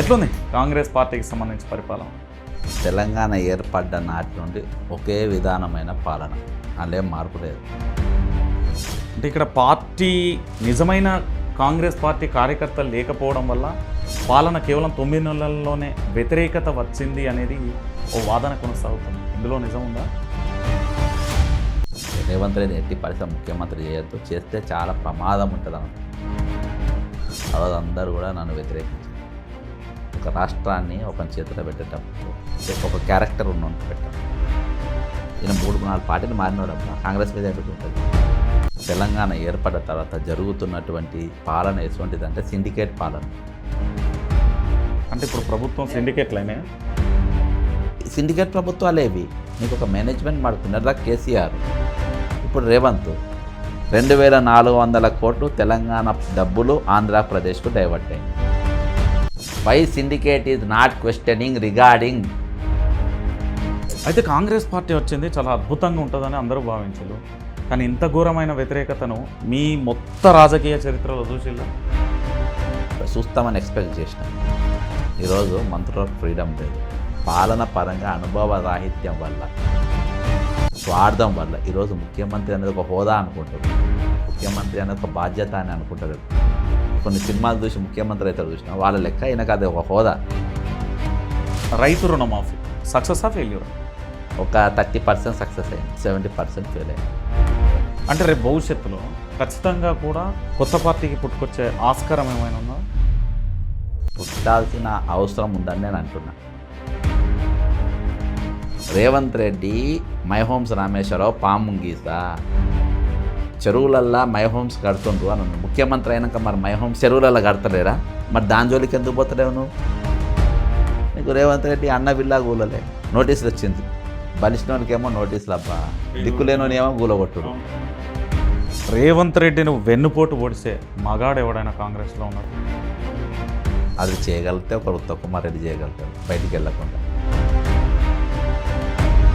ఎట్లుంది? కాంగ్రెస్ పార్టీకి సంబంధించి పరిపాలన? తెలంగాణ ఏర్పడ్డ నాటి నుండి ఒకే విధానమైన పాలన. అలా మార్పు లేదు. అంటే ఇక్కడ పార్టీ నిజమైన కాంగ్రెస్ పార్టీ కార్యకర్తలు లేకపోవడం వల్ల పాలన కేవలం తొమ్మిది నెలల్లోనే వ్యతిరేకత వచ్చింది అనేది ఓ వాదన కొనసాగుతుంది. ఇందులో నిజం ఉందా? రేవంత్ రెడ్డి ఎట్టి పరిస్థితి ముఖ్యమంత్రి చేయొద్దు. చేస్తే చాలా ప్రమాదం ఉంటుంది అన్న ఆ రోజు అందరూ కూడా నన్ను వ్యతిరేకించారు. ఒక రాష్ట్రాన్ని ఒక చేతిలో పెట్టేటప్పుడు ఒక క్యారెక్టర్ ఉన్నట్టు పెట్టారు ఈయన మూడు నాలుగు పార్టీలు మారినప్పుడు కాంగ్రెస్ మీద ఎదుర్కొంటుంది తెలంగాణ ఏర్పడ్డ తర్వాత జరుగుతున్నటువంటి పాలన ఎటువంటిది అంటే సిండికేట్ పాలన. అంటే ఇప్పుడు ప్రభుత్వం సిండికేట్లైనా? సిండికేట్ ప్రభుత్వాలు ఏవి నీకు ఒక మేనేజ్మెంట్ మాడుతున్నారు కేసీఆర్. ఇప్పుడు రేవంత్. రెండు వేల నాలుగు వందల కోట్లు తెలంగాణ డబ్బులు ఆంధ్రప్రదేశ్కు డైవర్ట్ అయ్యాయి. Why syndicate is not questioning regarding అయితే కాంగ్రెస్ పార్టీ వచ్చింది చాలా అద్భుతంగా ఉంటుందని అందరూ భావించారు. కానీ ఇంత ఘోరమైన వ్యతిరేకతను మీ మొత్త రాజకీయ చరిత్రలో చూసిల్లా? చూస్తామని ఎక్స్పెక్ట్ చేసిన. ఈరోజు మంత్రులకు ఫ్రీడమ్ లేదు పాలన పరంగా అనుభవ రాహిత్యం వల్ల స్వార్థం వల్ల. ఈరోజు ముఖ్యమంత్రి అనేది ఒక హోదా అనుకుంటారు. ముఖ్యమంత్రి అనేది ఒక బాధ్యత అని అనుకుంటారు. కొన్ని సినిమాలు చూసి ముఖ్యమంత్రి అయితే చూసిన వాళ్ళ లెక్క ఈయనకు అది ఒక హోదా. రైతు రుణమాఫీ. సక్సెస్ ఆ ఫెయిల్యూర్ ఒక థర్టీ పర్సెంట్ సక్సెస్ అయింది సెవెంటీ పర్సెంట్ ఫెయిల్ అయింది. అంటే రేపు భవిష్యత్తులో ఖచ్చితంగా కూడా కొత్త పార్టీకి పుట్టుకొచ్చే ఆస్కారం ఏమైనా ఉందా? పుట్టాల్సిన అవసరం ఉందని నేను అంటున్నా. రేవంత్ రెడ్డి మై హోమ్స్ రామేశ్వరరావు పాముంగీసా చెరువులల్లా మై హోమ్స్ కడుతుండ్రు అని. ముఖ్యమంత్రి అయినాక మరి మై హోమ్స్ చెరువులల్లో కడతలేరా? మరి దాని జోలికి ఎందుకు పోతలేవు నువ్వు? నీకు రేవంత్ రెడ్డి అన్న బిల్లా గూలలే నోటీసులు వచ్చింది బలిసినోనికేమో నోటీసులు అబ్బా. దిక్కులేనోనేమో గూలగొట్టుడు రేవంత్ రెడ్డిని వెన్నుపోటు పొడిసే మగాడు ఎవడైనా కాంగ్రెస్లో ఉన్నాడు? అది చేయగలిగితే ఒక ఉత్తమ్ కుమార్ రెడ్డి చేయగలుగుతాడు బయటికి వెళ్ళకుండా.